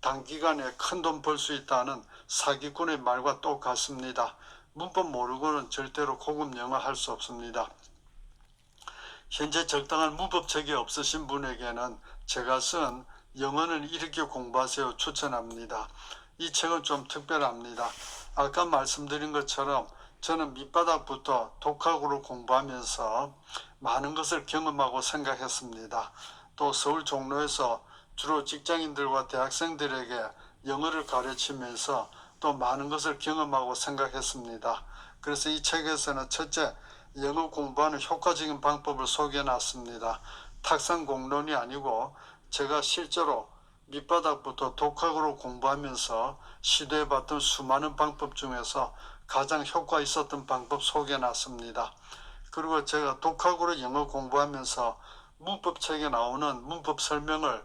단기간에 큰 돈 벌 수 있다는 사기꾼의 말과 똑같습니다. 문법 모르고는 절대로 고급 영어 할 수 없습니다. 현재 적당한 문법책이 없으신 분에게는 제가 쓴 영어는 이렇게 공부하세요 추천합니다. 이 책은 좀 특별합니다. 아까 말씀드린 것처럼 저는 밑바닥부터 독학으로 공부하면서 많은 것을 경험하고 생각했습니다. 또 서울 종로에서 주로 직장인들과 대학생들에게 영어를 가르치면서 또 많은 것을 경험하고 생각했습니다. 그래서 이 책에서는 첫째, 영어 공부하는 효과적인 방법을 소개해 놨습니다. 탁상 공론이 아니고 제가 실제로 밑바닥부터 독학으로 공부하면서 시도해 봤던 수많은 방법 중에서 가장 효과 있었던 방법 소개해 놨습니다. 그리고 제가 독학으로 영어 공부하면서 문법책에 나오는 문법 설명을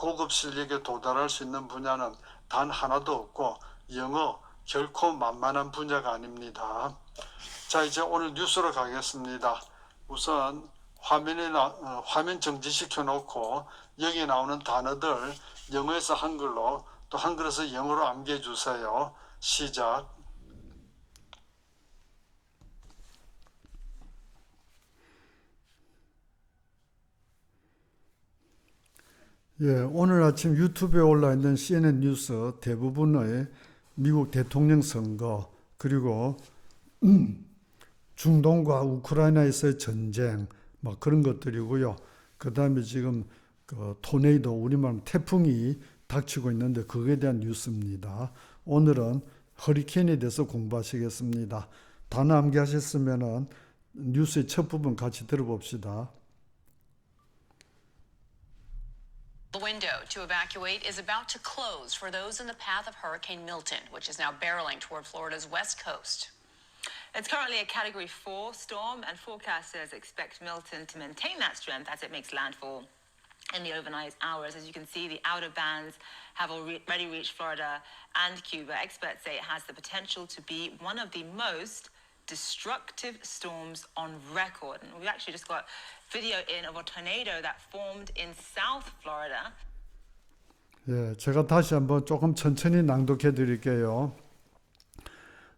고급 실력에 도달할 수 있는 분야는 단 하나도 없고 영어 결코 만만한 분야가 아닙니다. 자 이제 오늘 뉴스로 가겠습니다. 우선 화면에 나, 어, 화면 정지시켜 놓고 여기 나오는 단어들 영어에서 한글로 또 한글에서 영어로 암기해 주세요. 시작. 예, 오늘 아침 유튜브에 올라 있는 CNN 뉴스 대부분의 미국 대통령 선거 그리고 음, 중동과 우크라이나에서의 전쟁 뭐 그런 것들이고요. 그 다음에 지금 그 토네이도 우리말 태풍이 닥치고 있는데 그거에 대한 뉴스입니다. 오늘은 허리케인에 대해서 공부하시겠습니다. 단어 암기하셨으면은 뉴스의 첫 부분 같이 들어봅시다. The window to evacuate is about to close for those in the path of Hurricane Milton, which is now barreling toward Florida's west coast. It's currently a Category 4 storm, and forecasters expect Milton to maintain that strength as it makes landfall in the overnight hours. As you can see, the outer bands have already reached Florida and Cuba. Experts say it has the potential to be one of the most destructive storms on record. And we've actually just got video in of a tornado that formed in South Florida. 예, 제가 다시 한번 조금 천천히 낭독해 드릴게요.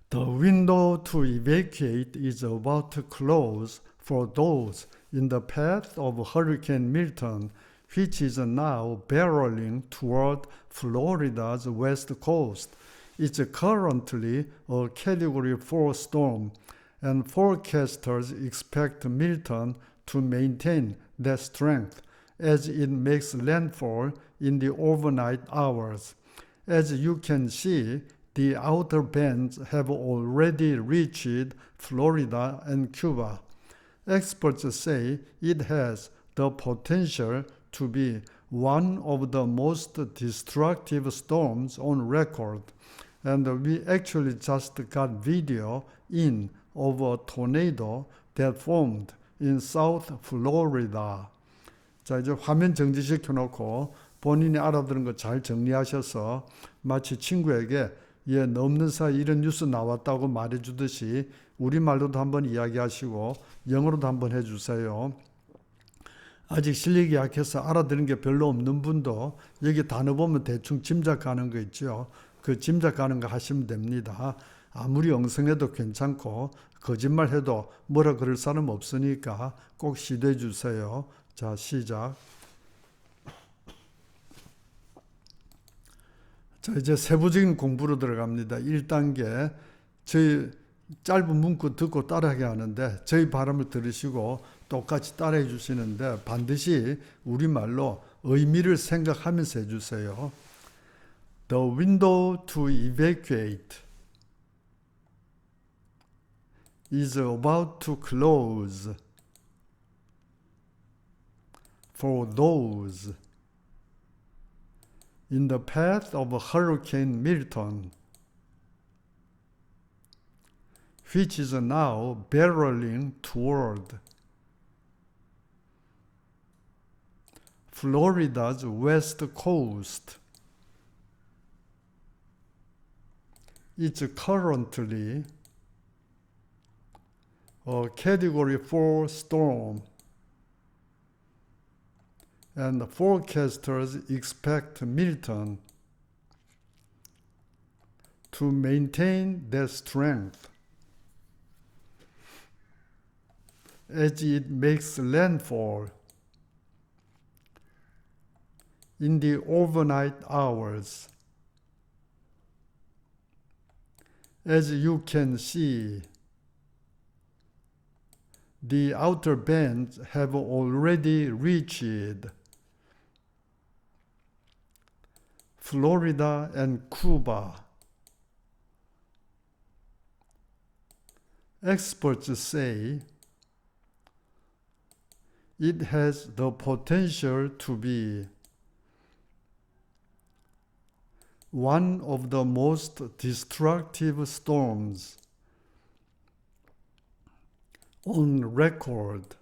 The window to evacuate is about to close for those in the path of Hurricane Milton, which is now barreling toward Florida's west coast. It's currently a Category 4 storm, and forecasters expect Milton to maintain that strength as it makes landfall in the overnight hours. As you can see, the outer bands have already reached Florida and Cuba. Experts say it has the potential to be one of the most destructive storms on record. And we actually just got video in of a tornado that formed in South Florida. 자, 이제 화면 정지시켜 놓고 본인이 알아들은 거 잘 정리하셔서 마치 친구에게 예, 넘는 사이 이런 뉴스 나왔다고 말해 주듯이 우리말로도 한번 이야기하시고 영어로도 한번 해 주세요. 아직 실력이 약해서 알아듣는 게 별로 없는 분도 여기 단어 보면 대충 짐작가는 거 있죠. 그 짐작가는 거 하시면 됩니다. 아무리 엉성해도 괜찮고 거짓말 해도 뭐라 그럴 사람 없으니까 꼭 시도해 주세요. 자, 시작. 자, 이제 세부적인 공부로 들어갑니다. 1단계. 저희 짧은 문구 듣고 따라하게 하는데 저희 발음을 들으시고 똑같이 따라해 주시는데 반드시 우리말로 의미를 생각하면서 해 주세요. The window to evacuate is about to close for those in the path of Hurricane Milton, which is now barreling toward Florida's west coast. It's currently a Category 4 storm, and the forecasters expect Milton to maintain their strength as it makes landfall in the overnight hours. As you can see, the outer bands have already reached Florida and Cuba. Experts say it has the potential to be one of the most destructive storms on record.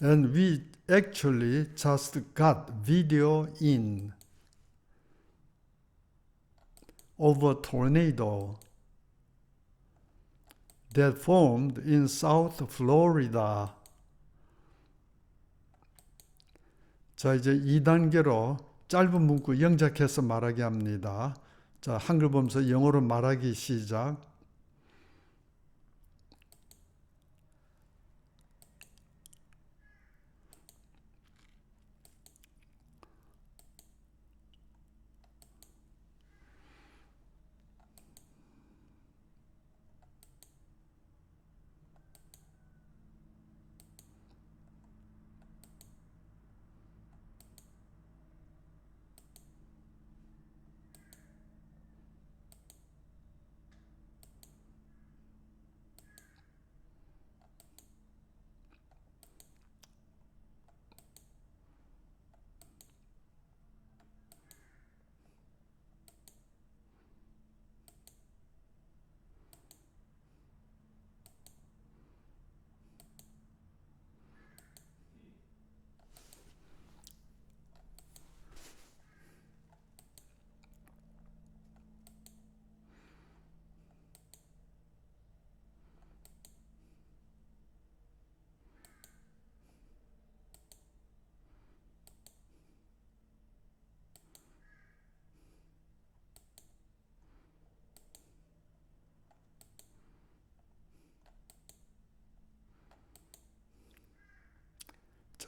And we actually just got video in of a tornado that formed in South Florida. 자, 이제 2단계로 짧은 문구 영작해서 말하게 합니다. 자, 한글 보면서 영어로 말하기 시작.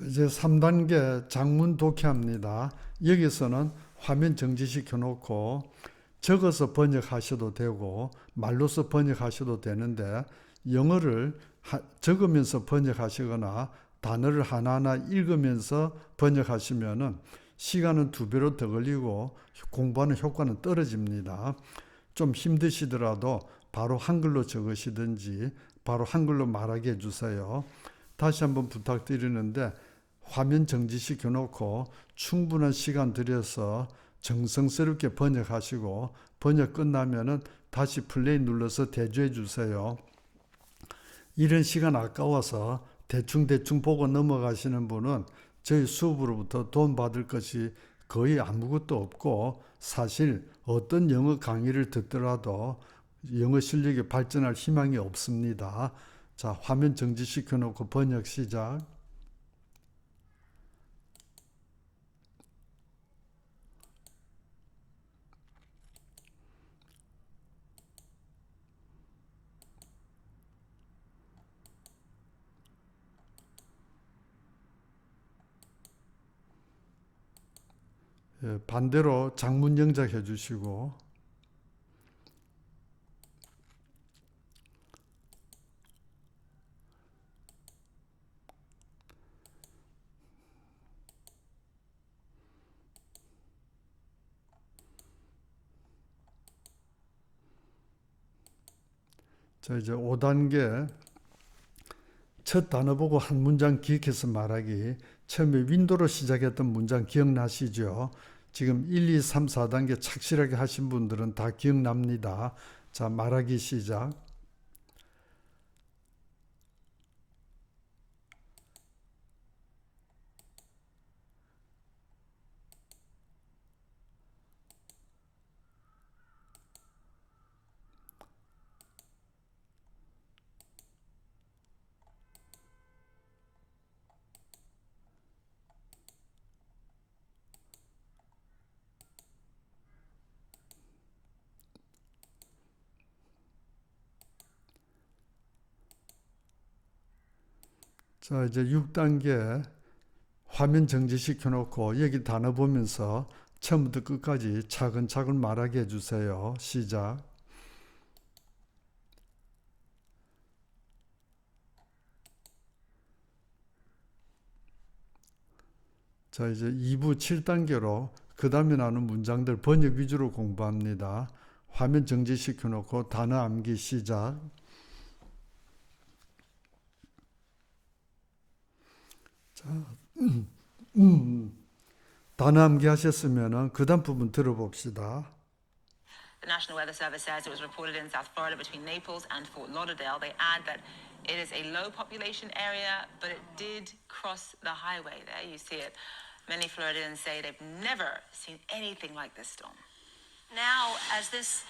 이제 3단계 장문 독해합니다. 여기서는 화면 정지시켜 놓고 적어서 번역하셔도 되고 말로서 번역하셔도 되는데 영어를 하- 적으면서 번역하시거나 단어를 하나하나 읽으면서 번역하시면은 시간은 두 배로 더 걸리고 공부하는 효과는 떨어집니다. 좀 힘드시더라도 바로 한글로 적으시든지 바로 한글로 말하게 해주세요. 다시 한번 부탁드리는데 화면 정지시켜 놓고 충분한 시간 들여서 정성스럽게 번역하시고 번역 끝나면은 다시 플레이 눌러서 대조해 주세요. 이런 시간 아까워서 대충대충 보고 넘어가시는 분은 저희 수업으로부터 돈 받을 것이 거의 아무것도 없고 사실 어떤 영어 강의를 듣더라도 영어 실력이 발전할 희망이 없습니다. 자, 화면 정지시켜 놓고 번역 시작. 반대로 장문 영작 해주시고 자 이제 5단계 첫 단어 보고 한 문장 기억해서 말하기 처음에 윈도로 시작했던 문장 기억나시죠? 지금 1, 2, 3, 4단계 착실하게 하신 분들은 다 기억납니다. 자 말하기 시작. 자 이제 6단계 화면 정지시켜 놓고 여기 단어 보면서 처음부터 끝까지 차근차근 말하게 해주세요. 시작. 자 이제 2부 7단계로 그 다음에 나오는 문장들 번역 위주로 공부합니다. 화면 정지시켜 놓고 단어 암기 시작. 자, 음, 음. 단어 암기 하셨으면 그 다음 부분 들어봅시다. The National Weather Service says it was reported in South Florida between Naples and Fort Lauderdale. They add that it is a low population area, but it did cross the highway. There you see it. Many Floridians say they've never seen anything like this storm. now, as this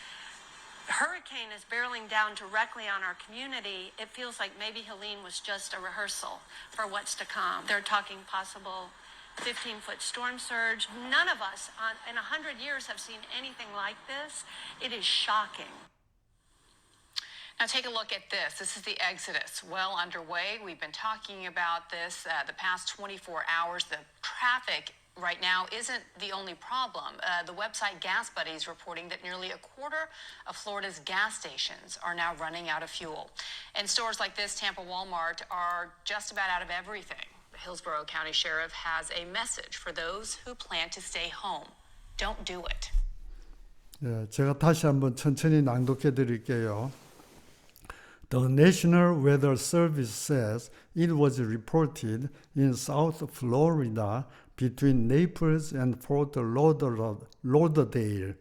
hurricane is barreling down directly on our community, it feels like maybe Helene was just a rehearsal for what's to come. They're talking possible 15 foot storm surge. None of us on, in 100 years have seen anything like this. It is shocking. Now take a look at this. This is the exodus well underway. We've been talking about this uh, the past 24 hours. The traffic right now isn't the only problem. Uh, the website Gas Buddy is reporting that nearly a quarter of Florida's gas stations are now running out of fuel. And stores like this, Tampa Walmart, are just about out of everything. The Hillsborough County Sheriff has a message for those who plan to stay home. Don't do it. 예, 제가 다시 한번 천천히 낭독해 드릴게요. The National Weather Service says it was reported in South Florida between Naples and Fort Lauderdale.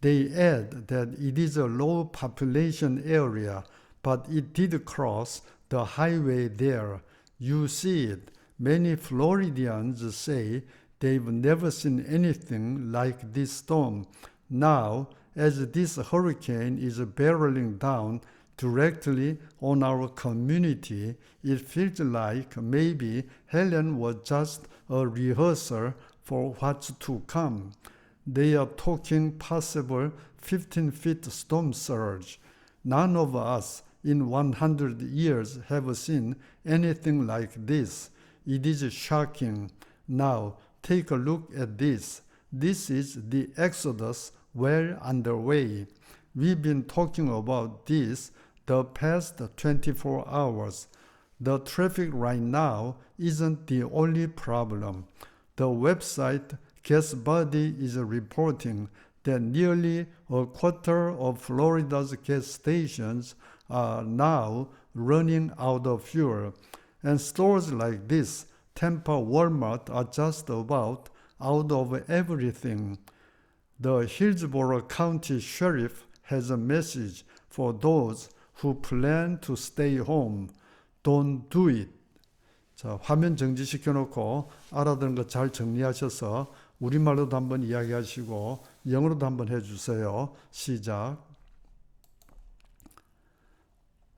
They add that it is a low population area, but it did cross the highway there. You see it. Many Floridians say they've never seen anything like this storm. Now, as this hurricane is barreling down directly on our community, it feels like maybe Helen was just a rehearsal for what's to come. They are talking possible 15 feet storm surge. None of us in 100 years have seen anything like this. It is shocking. Now, take a look at this. This is the Exodus well underway. We've been talking about this the past 24 hours. The traffic right now isn't the only problem. The website Gas Buddy is reporting that nearly a quarter of Florida's gas stations are now running out of fuel. And stores like this, Tampa Walmart, are just about out of everything. The Hillsborough County Sheriff has a message for those who plan to stay home. Don't do it. 자, 화면 정지시켜 놓고 알아듣는 거잘 정리하셔서 우리말로도 한번 이야기하시고 영어로도 한번 해 주세요. 시작.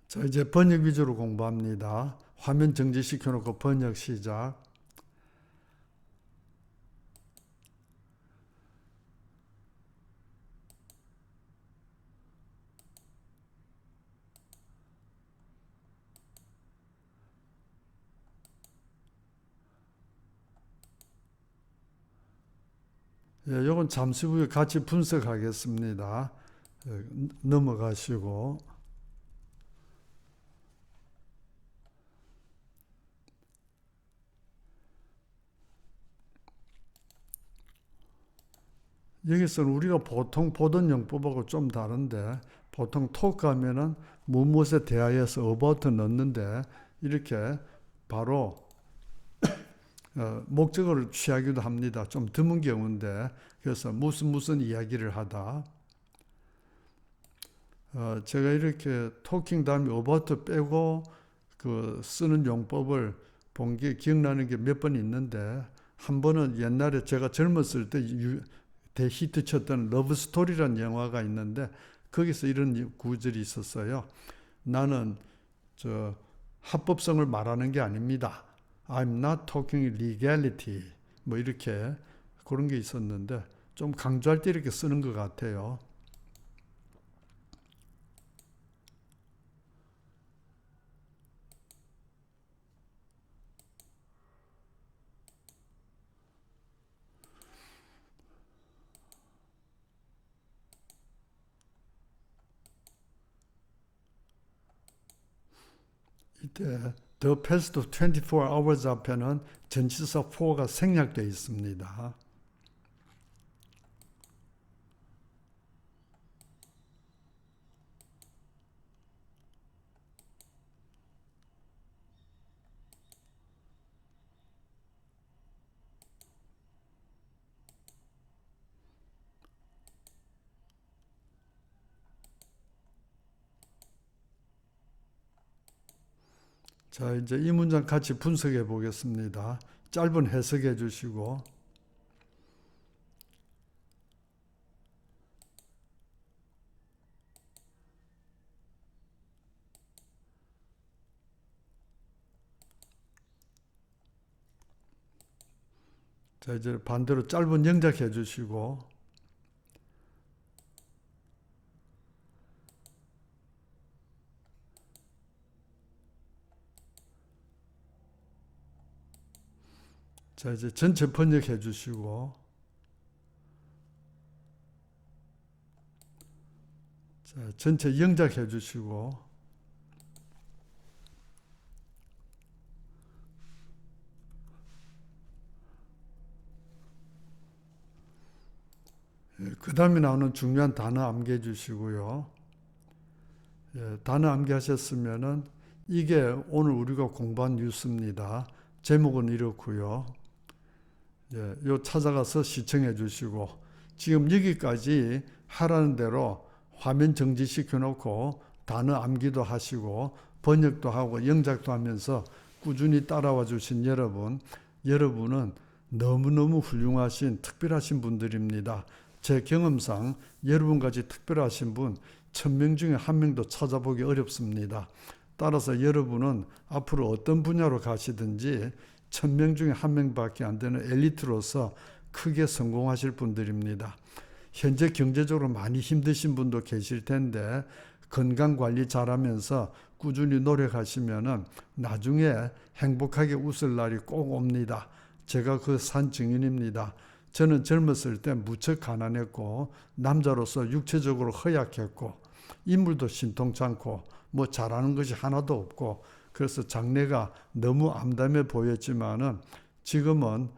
자, 이제 번역 위주로 공부합니다. 화면 정지시켜 놓고 번역 시작. 예, 요건 잠시 후에 같이 분석하겠습니다. 예, 넘어가시고. 여기서는 우리가 보통 보던 영법하고 좀 다른데 보통 토크 하면은 무엇에 대하여서 about 넣는데 이렇게 바로 어, 목적어를 취하기도 합니다. 좀 드문 경우인데 그래서 무슨 무슨 이야기를 하다. 어, 제가 이렇게 토킹 다음에 about 빼고 그 쓰는 용법을 본 게 기억나는 게 몇 번 있는데 한 번은 옛날에 제가 젊었을 때 유, 대히트 쳤던 러브 스토리라는 영화가 있는데 거기서 이런 구절이 있었어요. 나는 저 합법성을 말하는 게 아닙니다. I'm not talking legality. 뭐 이렇게 그런 게 있었는데 좀 강조할 때 이렇게 쓰는 것 같아요. 이때 The past 24 hours 앞에는 전치사 for가 생략되어 있습니다. 자, 이제 이 문장 같이 분석해 보겠습니다. 짧은 해석해 주시고 자, 이제 반대로 짧은 영작해 주시고 자, 이제 전체 번역해 주시고 자, 전체 영작해 주시고 그 다음에 나오는 중요한 단어 암기해 주시고요. 예, 단어 암기하셨으면은 이게 오늘 우리가 공부한 뉴스입니다. 제목은 이렇고요. 예, 요 찾아가서 시청해 주시고 지금 여기까지 하라는 대로 화면 정지시켜 놓고 단어 암기도 하시고 번역도 하고 영작도 하면서 꾸준히 따라와 주신 여러분, 여러분은 너무너무 훌륭하신 특별하신 분들입니다. 제 경험상 여러분같이 특별하신 분 천 명 중에 한 명도 찾아보기 어렵습니다. 따라서 여러분은 앞으로 어떤 분야로 가시든지 천 명 중에 한 명밖에 안 되는 엘리트로서 크게 성공하실 분들입니다. 현재 경제적으로 많이 힘드신 분도 계실 텐데 건강 관리 잘하면서 꾸준히 노력하시면은 나중에 행복하게 웃을 날이 꼭 옵니다. 제가 그 산 증인입니다. 저는 젊었을 때 무척 가난했고 남자로서 육체적으로 허약했고 인물도 신통찮고 뭐 잘하는 것이 하나도 없고 그래서 장래가 너무 암담해 보였지만은 지금은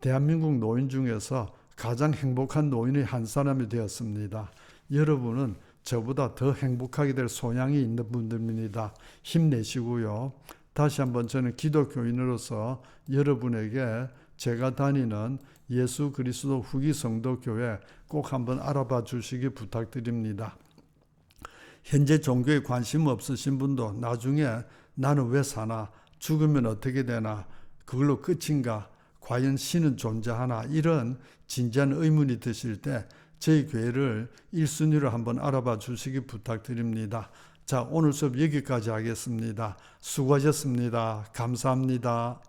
대한민국 노인 중에서 가장 행복한 노인의 한 사람이 되었습니다. 여러분은 저보다 더 행복하게 될 소양이 있는 분들입니다. 힘내시고요. 다시 한번 저는 기독교인으로서 여러분에게 제가 다니는 예수 그리스도 후기 성도 교회 꼭 한번 알아봐 주시기 부탁드립니다. 현재 종교에 관심 없으신 분도 나중에 나는 왜 사나 죽으면 어떻게 되나 그걸로 끝인가 과연 신은 존재하나 이런 진지한 의문이 드실 때 저희 교회를 1순위로 한번 알아봐 주시기 부탁드립니다. 자, 오늘 수업 여기까지 하겠습니다. 수고하셨습니다. 감사합니다.